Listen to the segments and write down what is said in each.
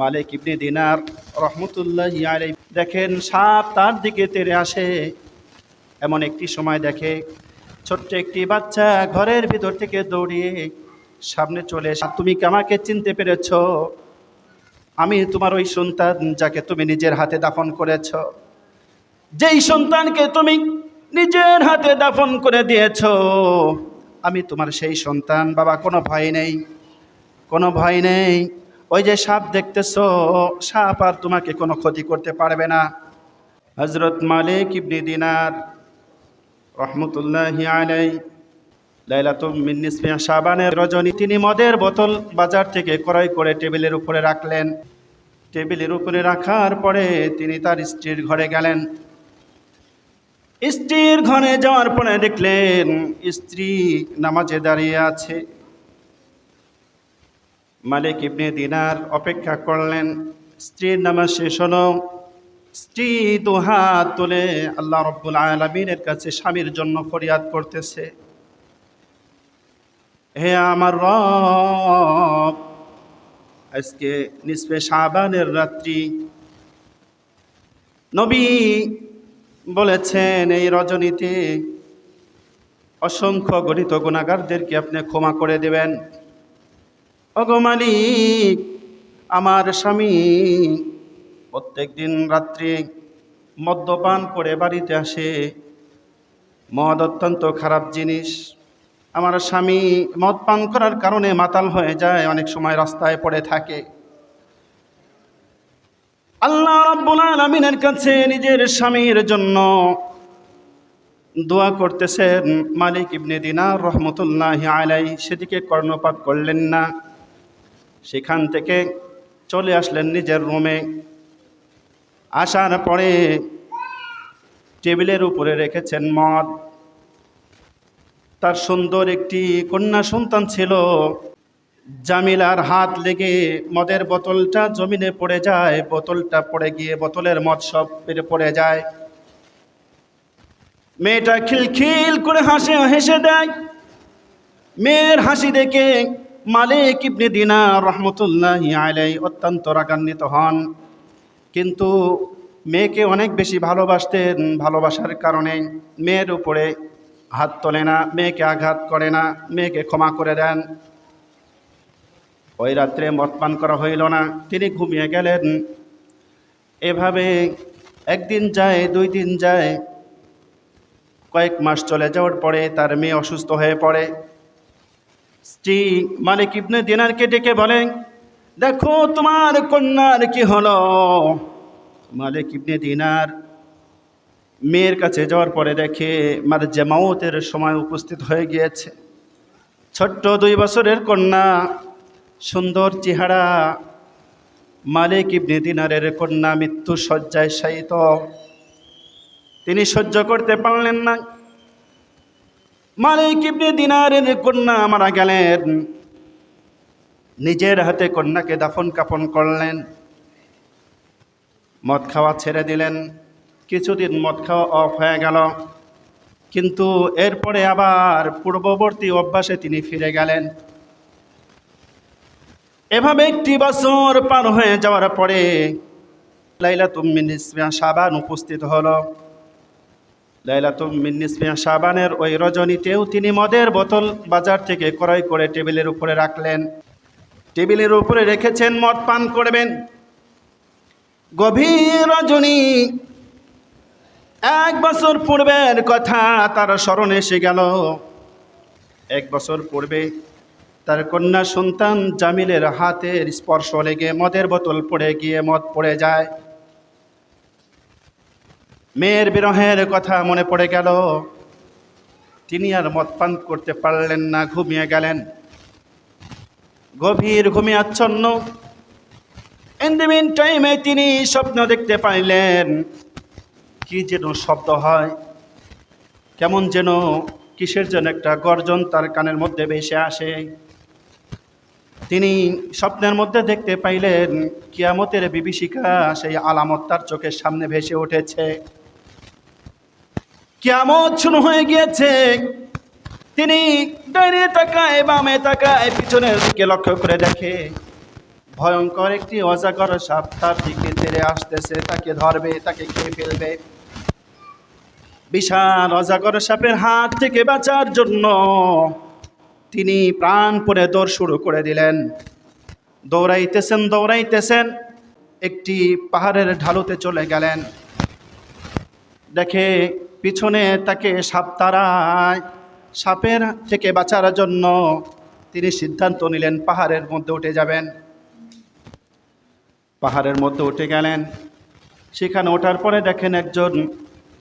মালিক ইবনে দিনার রহমতুল্লাহ আলাই দেখেন, সাপ তার দিকে তেরে আসে। এমন একটি সময় দেখে ছোট্ট একটি বাচ্চা ঘরের ভিতর থেকে দৌড়িয়ে সামনে চলে তুমি আমাকে চিনতে পেরেছ? আমি তোমার ওই সন্তান যাকে তুমি নিজের হাতে দাফন করেছ। যেই সন্তানকে তুমি নিজের হাতে দাফন করে দিয়েছ, আমি তোমার সেই সন্তান। বাবা, কোনো ভয় নেই, কোনো ভয় নেই। ওই যে সাপ দেখতেছ, সাপ আর তোমাকে কোনো ক্ষতি করতে পারবে না। হজরত মালিক ইবনি দিনার রহমতুল্লাহ আলাই লাইলাতুম মিন্নিসফিয়া সাবানের রজনী তিনি মদের বোতল বাজার থেকে ক্রয় করে টেবিলের উপরে রাখলেন। টেবিলের উপরে রাখার পরে তিনি তার স্ত্রীর ঘরে গেলেন। স্ত্রীর ঘরে যাওয়ার পরে দেখলেন, স্ত্রী নামাজে দাঁড়িয়ে আছে। মালিক ইবনে দিনার অপেক্ষা করলেন, স্ত্রীর নামাজ শেষ হলো, স্ত্রী দু হাত তুলে আল্লাহ রব্বুল আলমিনের কাছে স্বামীর জন্য ফরিয়াদ করতেছে। হে আমার রব, আজকে নিসবে শাবানের রাত্রি। নবী বলেছেন, এই রজনীতে অসংখ্য গণিত গুণাগারদেরকে আপনি ক্ষমা করে দেবেন। অগো মালিক, আমার স্বামী, প্রত্যেক দিন রাত্রে মদ্যপান করে বাড়িতে আসে। মদ অত্যন্ত খারাপ জিনিস। আমার স্বামী মদ পান করার কারণে মাতাল হয়ে যায়, অনেক সময় রাস্তায় পড়ে থাকে। আল্লাহ রাব্বুল আলামিনের কাছে নিজের স্বামীর জন্য দোয়া করতেছেন, মালিক ইবনে দিনার রহমতুল্লাহ আলাই সেদিকে কর্ণপাত করলেন না। সেখান থেকে চলে আসলেন নিজের রুমে। আসার পরে টেবিলের উপরে রেখেছেন মদ। তার সুন্দর একটি কন্যা সন্তান ছিল। জামিলার হাত লেগে মদের বোতলটা জমিনে পড়ে যায়, বোতলটা পড়ে গিয়ে বোতলের মদ সব পড়ে যায়। মেয়েটা খিলখিল করে হাসে, হেসে দেয়। মেয়ের হাসি দেখে মালিক ইবনে দিনা রহমতুল্লাহ আলাই অত্যন্ত রাগান্বিত হন। কিন্তু মেয়েকে অনেক বেশি ভালোবাসতেন, ভালোবাসার কারণে মেয়ের উপরে হাত তোলে না, মেয়েকে আঘাত করে না, মেয়েকে ক্ষমা করে দেন। ওই রাত্রে মদ পান করা হইল না, তিনি ঘুমিয়ে গেলেন। এভাবে একদিন যায়, দুই দিন যায়, কয়েক মাস চলে যাওয়ার পরে তার মেয়ে অসুস্থ হয়ে পড়ে। স্ত্রী মালিক ইবনে দিনারকে ডেকে বলেন, দেখো তোমার কন্যার কি হলো? মালিক ইবনে দিনার মেয়ের কাছে যাওয়ার পরে দেখে মার জামাউতের সময় উপস্থিত হয়ে গিয়েছে। ছোট্ট দুই বছরের কন্যা, সুন্দর চেহারা, মালিক ইবনে দিনারের কন্যা মৃত্যু শয্যায় শায়িত। তিনি সহ্য করতে পারলেন না। মালিক ইবনে দিনারের কন্যা মারা গেলেন। নিজের হাতে কন্যাকে দাফন কাফন করলেন। মদ খাওয়া ছেড়ে দিলেন। কিছুদিন মদ খাওয়া অফ হয়ে গেল। কিন্তু এরপরে আবার পূর্ববর্তী অভ্যাসে তিনি ফিরে গেলেন। এভাবে একটি বছর পার হয়ে যাওয়ার পরে লাইলা তুমিনিসমিয়া সাবান উপস্থিত হলো। লাইলা তুমিনিসমিয়া সাবানের ওই রজনীতেও তিনি মদের বোতল বাজার থেকে ক্রয় করে টেবিলের উপরে রাখলেন। টেবিলের উপরে রেখেছেন, মদ পান করবেন। গভীর রজনী। এক বছর পূর্বের কথা তার স্মরণ এসে গেল। এক বছর পূর্বে তার কন্যা সন্তান জামিলের হাতের স্পর্শ লেগে মদের বোতল পড়ে গিয়ে মদ পড়ে যায়। মেয়ের বিরহের কথা মনে পড়ে গেল। তিনি আর মদ পান করতে পারলেন না, ঘুমিয়ে গেলেন। গভীর ঘুমিয়ে আচ্ছন্ন টাইমে তিনি স্বপ্ন দেখতে পাইলেন। কি যেন শব্দ হয়, কেমন যেন কিসের যেন একটা গর্জন তার কানের মধ্যে ভেসে আসে। তিনি স্বপ্নের মধ্যে দেখতে পাইলেন, কিয়ামতের বিভীষিকা সেই আলামত তার চোখের সামনে ভেসে উঠেছে। কিয়ামত শুরু হয়ে গিয়েছে। তিনি ডাইনে তাকায়, বামে তাকায়, পিছনের দিকে লক্ষ্য করে দেখে, ভয়ঙ্কর একটি অজাগর সাপ তার দিকে তেড়ে আসতেছে, তাকে ধরবে, তাকে খেয়ে ফেলবে। বিশাল অজাগর সাপের হাত থেকে বাঁচার জন্য তিনি প্রাণপণে দৌড় শুরু করে দিলেন। দৌড়াইতেছেন দৌড়াইতেছেন, একটি পাহাড়ের ঢালুতে চলে গেলেন। দেখে পিছনে তাকে সাপ তারায় সাপের থেকে বাঁচার জন্য তিনি সিদ্ধান্ত নিলেন, পাহাড়ের মধ্যে উঠে যাবেন। পাহাড়ের মধ্যে উঠে গেলেন। সেখানে ওঠার পরে দেখেন একজন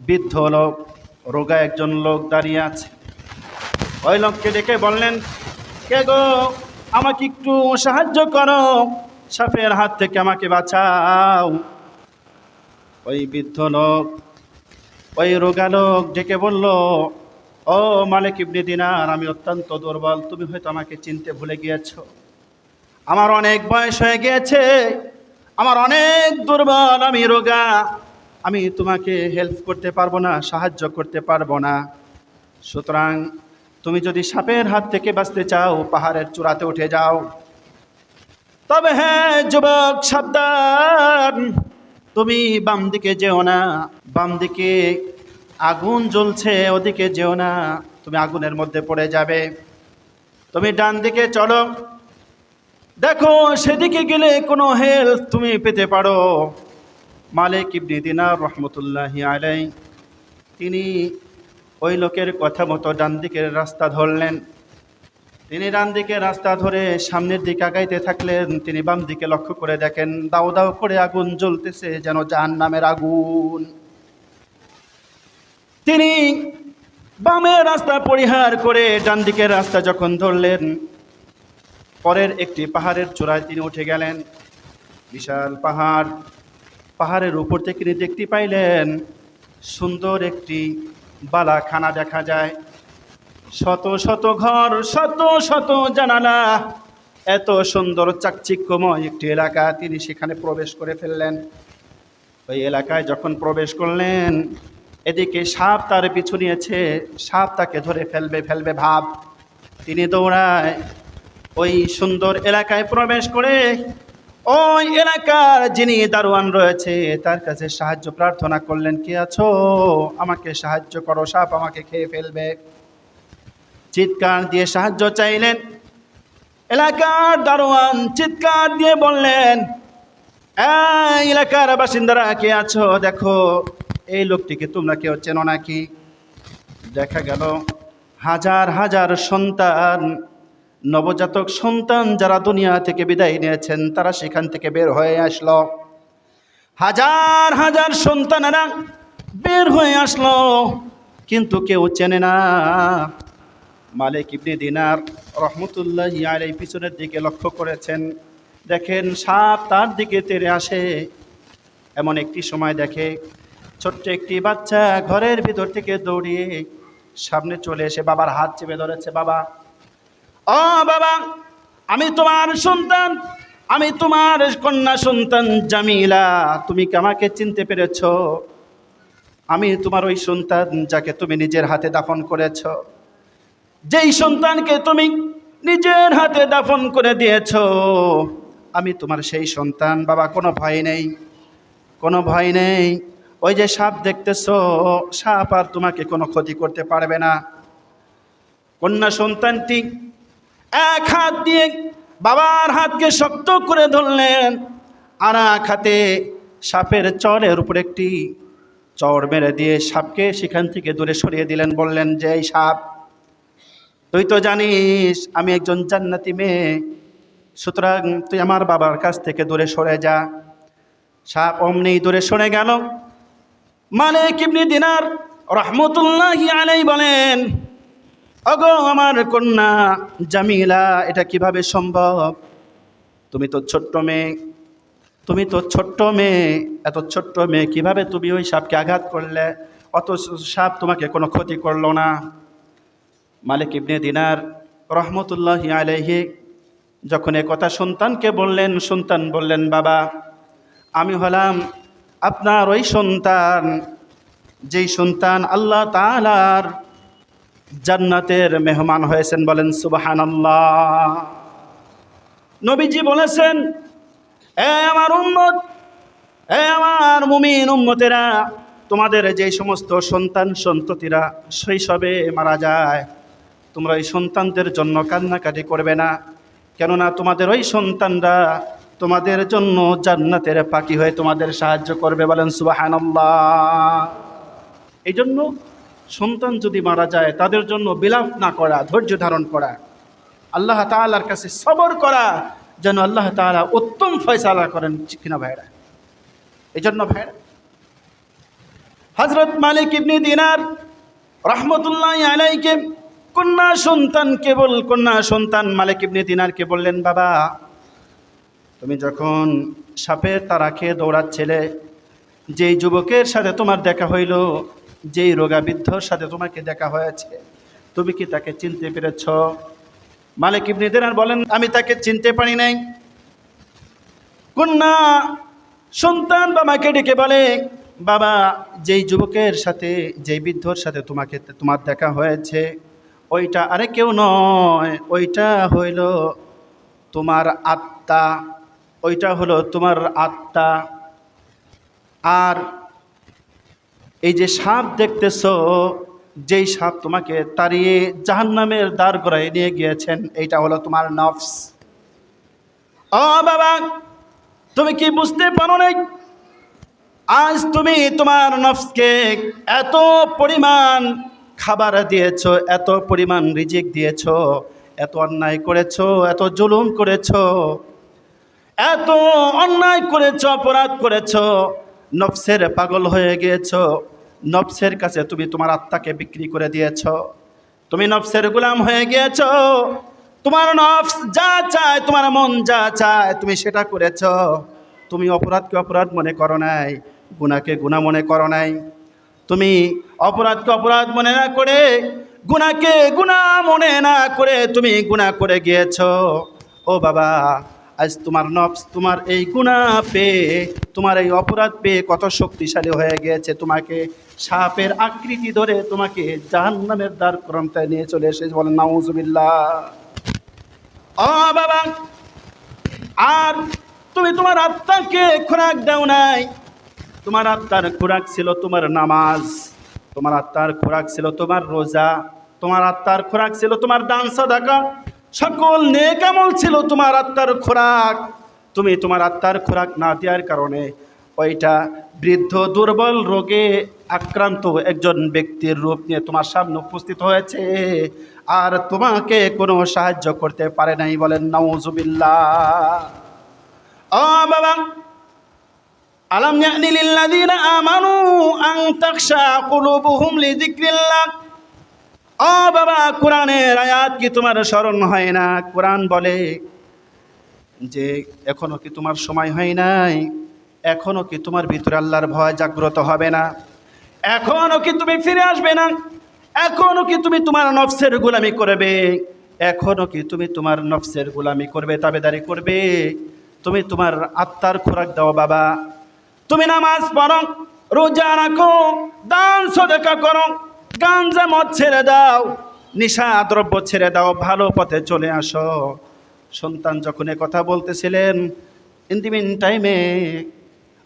বৃদ্ধ লোক, রোগা একজন লোক দাঁড়িয়ে আছে। ওই লোককে ডেকে বললেন, কে গো? আমাকে একটু সাহায্য করো। সাপের হাত থেকে আমাকে বাঁচাও। ওই বৃদ্ধ লোক ওই রোগা লোক ডেকে বলল, ও মালিক ইবনে দিনার, আমি অত্যন্ত দুর্বল, তুমি হয়তো আমাকে চিনতে ভুলে গিয়েছো। আমার অনেক বয়স হয়ে গিয়েছে, আমার অনেক দুর্বল, আমি রোগা, আমি তোমাকে হেল্প করতে পারব না, সাহায্য করতে পারব না। সুতরাং তুমি যদি সাপের হাত থেকে বাঁচতে চাও, পাহাড়ের চূড়াতে উঠে যাও। তবে হ্যাঁ যুবক, সাবধান। তুমি বাম দিকে যেও না, বাম দিকে আগুন জ্বলছে, ওদিকে যেও না, তুমি আগুনের মধ্যে পড়ে যাবে। তুমি ডান দিকে চলো, দেখো সেদিকে গেলে কোনো হেল্প তুমি পেতে পারো। মালিক ইবনে দিনার রহমতুল্লাহি আলাই তিনি ওই লোকের কথা মতো ডান দিকের রাস্তা ধরলেন। তিনি ডান দিকে রাস্তা ধরে সামনের দিকে আগাইতে থাকলেন, তিনি বাম দিকে লক্ষ্য করে দেখেন, দাও দাও করে আগুন জ্বলতেছে যেন জাহান নামের আগুন। তিনি বামের রাস্তা পরিহার করে ডান দিকের রাস্তা যখন ধরলেন, পরের একটি পাহাড়ের চূড়ায় তিনি উঠে গেলেন। বিশাল পাহাড়, পাহাড়ের উপর থেকে তিনি দেখতে পাইলেন, সুন্দর একটি বালাখানা দেখা যায়। শত শত ঘর, শত শত জানালা। এত সুন্দর চাকচিক্যময় একটি এলাকা তিনি সেখানে প্রবেশ করে ফেললেন। ওই এলাকায় যখন প্রবেশ করলেন, এদিকে সাপ তার পিছু নিয়েছে। সাপ তাকে ধরে ফেলবে ফেলবে ভাব। তিনি দৌড়ায় ওই সুন্দর এলাকায় প্রবেশ করে ওই এলাকার যিনি দারোয়ান রয়েছে, তার কাছে সাহায্য প্রার্থনা করলেন, কে আছো? আমাকে সাহায্য করো, সাপ আমাকে খেয়ে ফেলবে। চিৎকার দিয়ে সাহায্য চাইলেন। এলাকার দারোয়ান চিৎকার দিয়ে বললেন এলাকার বাসিন্দারা কে আছো? দেখো, এই লোকটিকে তোমরা কেউ চেনো নাকি? দেখা গেল, হাজার হাজার সন্তান, নবজাতক সন্তান যারা দুনিয়া থেকে বিদায় নিয়েছেন, তারা সেখান থেকে বের হয়ে আসলো। হাজার হাজার সন্তানেরা বের হয়ে আসলো, কিন্তু কেউ চেনে না। মালিক ইবনে দিনার রহমতুল্লাহ এই পিছনের দিকে লক্ষ্য করেছেন। দেখেন, সাপ তার দিকে তেরে আসে। এমন একটি সময় দেখে ছোট্ট একটি বাচ্চা ঘরের ভিতর থেকে দৌড়িয়ে সামনে চলে এসে বাবার হাত চেপে ধরেছে, বাবা, ও বাবা, আমি তোমার সন্তান, আমি তোমার কন্যা সন্তান জামিলা, তুমি কি আমাকে চিনতে পেরেছ? আমি তোমার ওই সন্তান যাকে তুমি নিজের হাতে দাফন করেছ। যেই সন্তানকে তুমি নিজের হাতে দাফন করে দিয়েছ, আমি তোমার সেই সন্তান, বাবা, কোনো ভয় নেই, কোনো ভয় নেই। ওই যে সাপ দেখতেছ, সাপ আর তোমাকে কোনো ক্ষতি করতে পারবে না। কন্যা সন্তানটি এক হাত দিয়ে বাবার হাতকে শক্ত করে ধরলেন, আর এক হাতে সাপের চরের উপর একটি চর মেরে দিয়ে সাপকে সেখান থেকে দূরে সরিয়ে দিলেন। বললেন, যে এই সাপ তুই তো জানিস, আমি একজন জান্নাতি মেয়ে। সুতরাং তুই আমার বাবার কাছ থেকে দূরে সরে যা। সাপ অমনি দূরে সরে গেল। মানে কিবনি দিনার রহমতুল্লাহ আলাই বলেন অগো আমার কন্যা জামিলা, এটা কীভাবে সম্ভব? তুমি তো ছোট্ট মেয়ে। তুমি তো ছোট্ট মেয়ে। এত ছোট্ট মেয়ে কীভাবে তুমি ওই সাপকে আঘাত করলে? অত সাপ তোমাকে কোনো ক্ষতি করল না। মালিক ইবনে দিনার রহমতুল্লাহ আলহি যখন এ কথা সন্তানকে বললেন, সন্তান বললেন, বাবা, আমি হলাম আপনার ওই সন্তান, যেই সন্তান আল্লাহ তালার জান্নাতের মেহমান হয়েছেন। বলেন সুবাহান আল্লাহ নবীজি বলেছেন, এ আমার উম্মত, এ আমার মুমিন উম্মতেরা, তোমাদের যে সমস্ত সন্তান সন্ততিরা শৈশবে মারা যায় তোমরা ওই সন্তানদের জন্য কান্নাকাটি করবে না। কেননা তোমাদের ওই সন্তানরা তোমাদের জন্য জান্নাতের পাখি হয়ে তোমাদের সাহায্য করবে বলেন সুবাহান্লাহ এই জন্য সন্তান যদি মারা যায়, তাদের জন্য বিলাপ না করা, ধৈর্য ধারণ করা, আল্লাহ তাআলার কাছে সবর করা যেন আল্লাহ তাআলা উত্তম ফয়সালা করেন কিনা ভাইরা? এই জন্য ভাইরা হজরত মালিক ইবনি দিনার রহমতুল্লাহ আলাইকে কন্যা সন্তান কেবল, কন্যা সন্তান মালিক ইবনি দিনারকে বললেন, বাবা, তুমি যখন সাপের তারা খেয়ে দৌড়াচ্ছিলে, যেই যুবকের সাথে তোমার দেখা হইল, যেই রোগাবিদ্ধর সাথে তোমাকে দেখা হয়েছে, তুমি কি তাকে চিনতে পেরেছ? মালিক ইবনি দিনার বলেন, আমি তাকে চিনতে পারি নাই। কন্যা সন্তান বাবাকে ডেকে বলে, বাবা, যেই যুবকের সাথে, যেই বৃদ্ধর সাথে তোমাকে, তোমার দেখা হয়েছে ওইটা আরে কেউ নয়, ওইটা হইল তোমার আত্মা, ওইটা হলো তোমার আত্মা। আর এই যে সাপ দেখতেছ, যেই সাপ তোমাকে তাড়িয়ে জাহান্নামের দ্বার গড়ায় নিয়ে গিয়েছেন, এইটা হলো তোমার নফস। ও বাবা, তুমি কি বুঝতে পারো নাই? আজ তুমি তোমার নফসকে এত পরিমাণ খাবার দিয়েছ, এত পরিমাণ রিজিক দিয়েছ, এত অন্যায় করেছ, এত জুলুম করেছ, এত অন্যায় করেছ, অপরাধ করেছ, নফসের পাগল হয়ে গিয়েছ, নফসের কাছে তুমি তোমার আত্মাকে বিক্রি করে দিয়েছ, তুমি নফসের গোলাম হয়ে গিয়েছ, তোমার নফস যা চায়, তোমার মন যা চায়, তুমি সেটা করেছ, তুমি অপরাধকে অপরাধ মনে করো নাই গুণাকে গুণা মনে করো নাই। তুমি অপরাধকে অপরাধ মনে না করে, গুণাকে গুণা মনে না করে তুমি গুণা করে গিয়েছ। ও বাবা, আজ তোমার নফস, তোমার এই গুণা পেয়ে, তোমার এই অপরাধ পেয়ে কত শক্তিশালী হয়ে গিয়েছে। তোমাকে সাপের আকৃতি ধরে তোমাকে জাহান্নামের দ্বার ক্রমটায় নিয়ে চলে এসে বলেন নাউজুবিল্লাহ। ও বাবা, আর তুমি তোমার আত্মাকে খোরাক দাও নাই। তোমার আত্মার খোরাক ছিল তোমার নামাজ, তোমার আত্মার খোরাক ছিল তোমার রোজা, তোমার আত্মার খোরাক ছিল তোমার দান সাদাকা। সকল নেকামল ছিল তোমার আত্মার খোরাক। তুমি তোমার আত্মার খোরাক না দেওয়ার কারণে ওইটা বৃদ্ধ, দুর্বল রোগে আক্রান্ত একজন ব্যক্তির রূপ নিয়ে তোমার সামনে উপস্থিত হয়েছে। আর তোমাকে কোনো সাহায্য করতে পারে নাই বলেন নাউজুবিল্লাহ। ও বাবা আলাম ইয়ানি লিল্লাযীনা আমানু আন তাখশা কুলুবুহুম লিযিকরিল্লাহ। ও বাবা, কোরআনের আয়াত কি তোমার স্মরণ হয় না? কোরআন বলে যে, এখনও কি তোমার সময় হয় নাই? এখনও কি তোমার ভিতরে আল্লাহর ভয় জাগ্রত হবে না? এখনও কি তুমি ফিরে আসবে না? এখনও কি তুমি তোমার নফসের গোলামি করবে? এখনও কি তুমি তোমার নফসের গোলামি করবে, তাবেদারি করবে? তুমি তোমার আত্মার খোরাক দাও বাবা। তুমি নামাজ পড়ো, রোজা রাখো, দান সদেকা করো, গাঞ্জা মদ ছেড়ে দাও নিশা দ্রব্য ছেড়ে দাও, ভালো পথে চলে আসো। সন্তান যখন কথা বলতেছিলেন ইন দি মিন টাইমে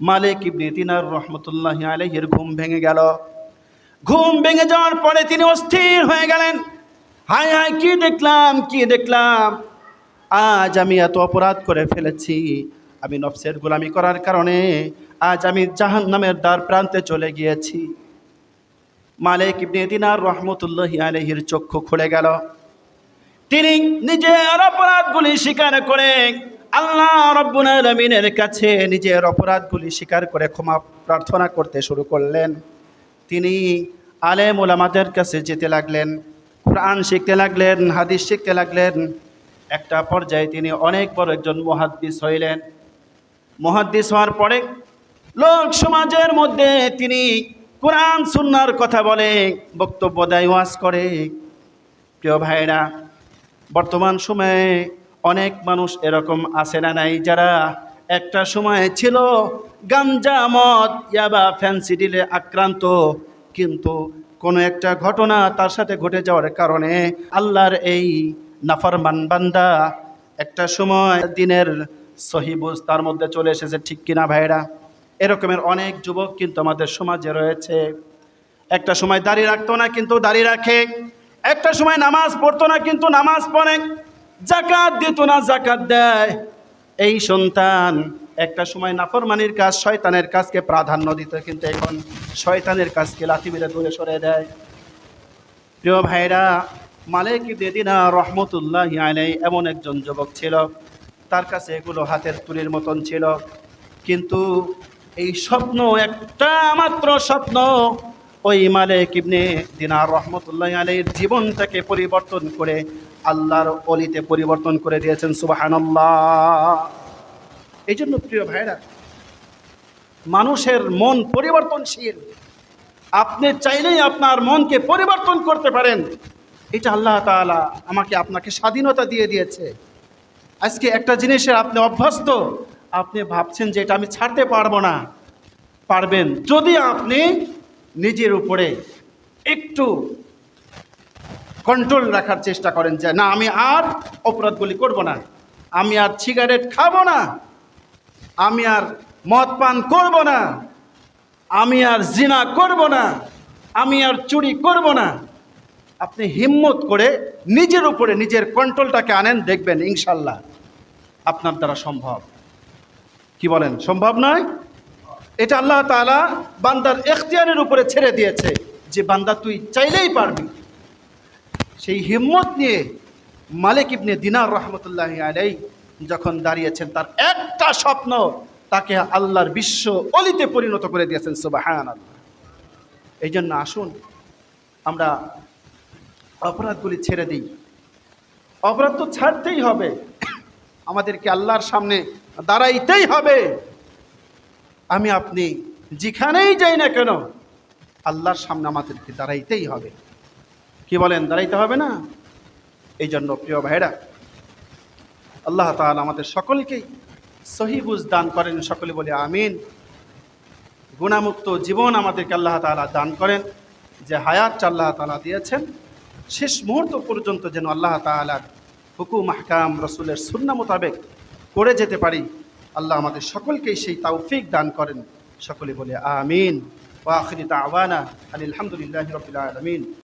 মালিক ইবনে দিনার রহমতুল্লাহ আলহির ঘুম ভেঙে গেল। ঘুম ভেঙে যাওয়ার পরে তিনি অস্থির হয়ে গেলেন। হায় হায়, কি দেখলাম কি দেখলাম? আজ আমি এত অপরাধ করে ফেলেছি। আমি নফসের গোলামি করার কারণে আজ আমি জাহান নামের দ্বার প্রান্তে চলে গিয়েছি। মালিক ইবনে দিনার রহমতুল্লাহ আলহির চক্ষু খুলে গেল। তিনি নিজের অপরাধগুলি স্বীকার করে, আল্লাহ আলমিনের কাছে নিজের অপরাধগুলি স্বীকার করে ক্ষমা প্রার্থনা করতে শুরু করলেন। তিনি আলেম ওলামাদের কাছে যেতে লাগলেন, কোরআন শিখতে লাগলেন, হাদিস শিখতে লাগলেন। একটা পর্যায়ে তিনি অনেক বড় একজন মহাদ্দিস হইলেন। মহাদ্দিস হওয়ার পরে লোক সমাজের মধ্যে তিনি কোরআন, সুন্নার কথা বলে বক্তব্য দেয়, ওয়াজ করে। প্রিয় ভাইরা বর্তমান সময়ে অনেক মানুষ এরকম আছে না নাই? যারা একটা সময় ছিল গাঞ্জা, মদ, ইয়াবা, ফ্যান্সি ডিলে আক্রান্ত, কিন্তু কোনো একটা ঘটনা তার সাথে ঘটে যাওয়ার কারণে আল্লাহর এই নাফরমান বান্দা একটা সময় দিনের সহিবুজ তার মধ্যে চলে এসেছে, ঠিক কিনা ভাইরা এরকমের অনেক যুবক কিন্তু আমাদের সমাজে রয়েছে। একটা সময় দাঁড়িয়ে রাখতো না, কিন্তু দাঁড়িয়ে রাখে। একটা সময় নামাজ পড়তো না, কিন্তু নামাজ পড়ে। জাকাত দিত না, জাকাত দেয়। এই সন্তান একটা সময় নাফরমানির কাজ, শয়তানের কাজকে প্রাধান্য দিত, কিন্তু এখন শয়তানের কাজকে লাথি মেরে দূরে সরে দেয়। প্রিয় ভাইরা মালিক বেদিনা রহমতুল্লাহ আলাই এমন একজন যুবক ছিল। তার কাছে এগুলো হাতের তুলির মতন ছিল। কিন্তু এই স্বপ্ন একটা মাত্র স্বপ্ন, ওই মালিক ইবনে দিনার রহমতুল্লাহ আলাইয়ের জীবনটাকে পরিবর্তন করে আল্লাহর অলিতে পরিবর্তন করে দিয়েছেন সুবাহান্লাহ এই জন্য প্রিয় ভাইরা, মানুষের মন পরিবর্তনশীল। আপনি চাইলেই আপনার মনকে পরিবর্তন করতে পারেন। এটা আল্লাহ তাআলা আমাকে আপনাকে স্বাধীনতা দিয়ে দিয়েছে। আজকে একটা জিনিসের আপনি অভ্যস্ত, আপনি ভাবছেন যে এটা আমি ছাড়তে পারব না। পারবেন। যদি আপনি নিজের উপরে একটু কন্ট্রোল রাখার চেষ্টা করেন যে, না, আমি আর অপরাধগুলি করব না। আমি আর সিগারেট খাব না। আমি আর মদ পান করব না। আমি আর জিনা করব না। আমি আর চুরি করব না। আপনি হিম্মত করে নিজের উপরে নিজের কন্ট্রোলটাকে আনেন, দেখবেন ইনশাল্লাহ আপনার দ্বারা সম্ভব। কি বলেন, সম্ভব নয়? এটা আল্লাহ তাআলা বান্দার এখতিয়ারের উপরে ছেড়ে দিয়েছে যে বান্দা তুই চাইলেই পারবি। সেই হিম্মত নিয়ে মালিক ইবনে দিনার রহমতুল্লাহ আলাই যখন দাঁড়িয়েছেন, তার একটা স্বপ্ন তাকে আল্লাহর বিশ্ব অলিতে পরিণত করে দিয়েছেন আল্লাহ এই জন্য আসুন, আমরা অপরাধগুলি ছেড়ে দিই। অপরাধ তো ছাড়তেই হবে। আমাদেরকে আল্লাহর সামনে দাঁড়াইতেই হবে। আমি আপনি যেখানেই যাই না কেন, আল্লাহর সামনে আমাদেরকে দাঁড়াইতেই হবে। কি বলেন, দাঁড়াইতে হবে না? এই জন্য প্রিয় ভাইরা আল্লাহ তাআলা আমাদের সকলকেই সহিবুজ দান করেন, সকলে বলে আমিন। গুণামুক্ত জীবন আমাদেরকে আল্লাহ তাআলা দান করেন, যে হায়াত আল্লাহ তালা দিয়েছেন। শেষ মুহূর্ত পর্যন্ত যেন আল্লাহ তালার হুকুম মাহকাম রসুলের সুন্না মোতাবেক করে যেতে পারি। আল্লাহ আমাদের সকলকেই সেই তাওফিক দান করেন। সকলে বলে আমিন। ওয়া তাওয়ানা আলহামদুলিল্লাহি রাব্বিল আলামিন।